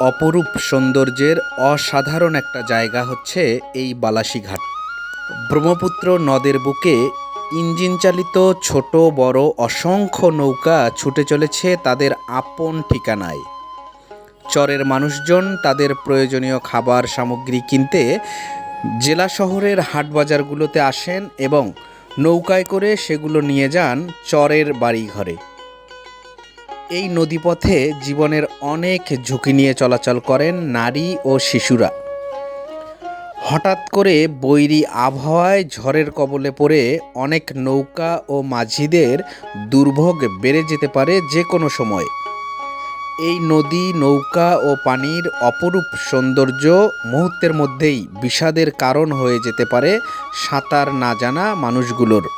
অপরূপ সৌন্দর্যের অসাধারণ একটা জায়গা হচ্ছে এই বালাসীঘাট। ব্রহ্মপুত্র নদের বুকে ইঞ্জিন চালিত ছোট, বড়, অসংখ্য নৌকা ছুটে চলেছে তাদের আপন ঠিকানায়। চরের মানুষজন তাদের প্রয়োজনীয় খাবার সামগ্রী কিনতে জেলা শহরের হাটবাজারগুলোতে আসেন এবং নৌকায় করে সেগুলো নিয়ে যান চরের বাড়িঘরে। এই নদীপথে জীবনের অনেক ঝুঁকি নিয়ে চলাচল করেন নারী ও শিশুরা। হঠাৎ করে বৈরী আবহাওয়ায় ঝড়ের কবলে পড়ে অনেক নৌকা ও মাঝিদের দুর্ভোগ বেড়ে যেতে পারে যে কোনো সময়। এই নদী, নৌকা ও পানির অপরূপ সৌন্দর্য মুহূর্তের মধ্যেই বিষাদের কারণ হয়ে যেতে পারে সাঁতার না জানা মানুষগুলোর।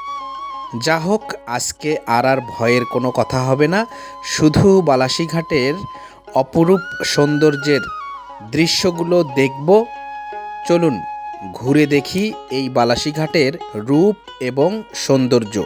যা হোক, আজকে আর আর ভয়ের কোনো কথা হবে না। শুধু বালাসীঘাটের অপরূপ সৌন্দর্যের দৃশ্যগুলো দেখব। চলুন, ঘুরে দেখি এই বালাসীঘাটের রূপ এবং সৌন্দর্য।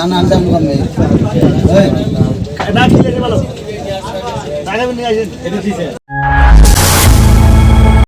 দানা আনতে আমি কমবে টাকা নিয়ে আসেন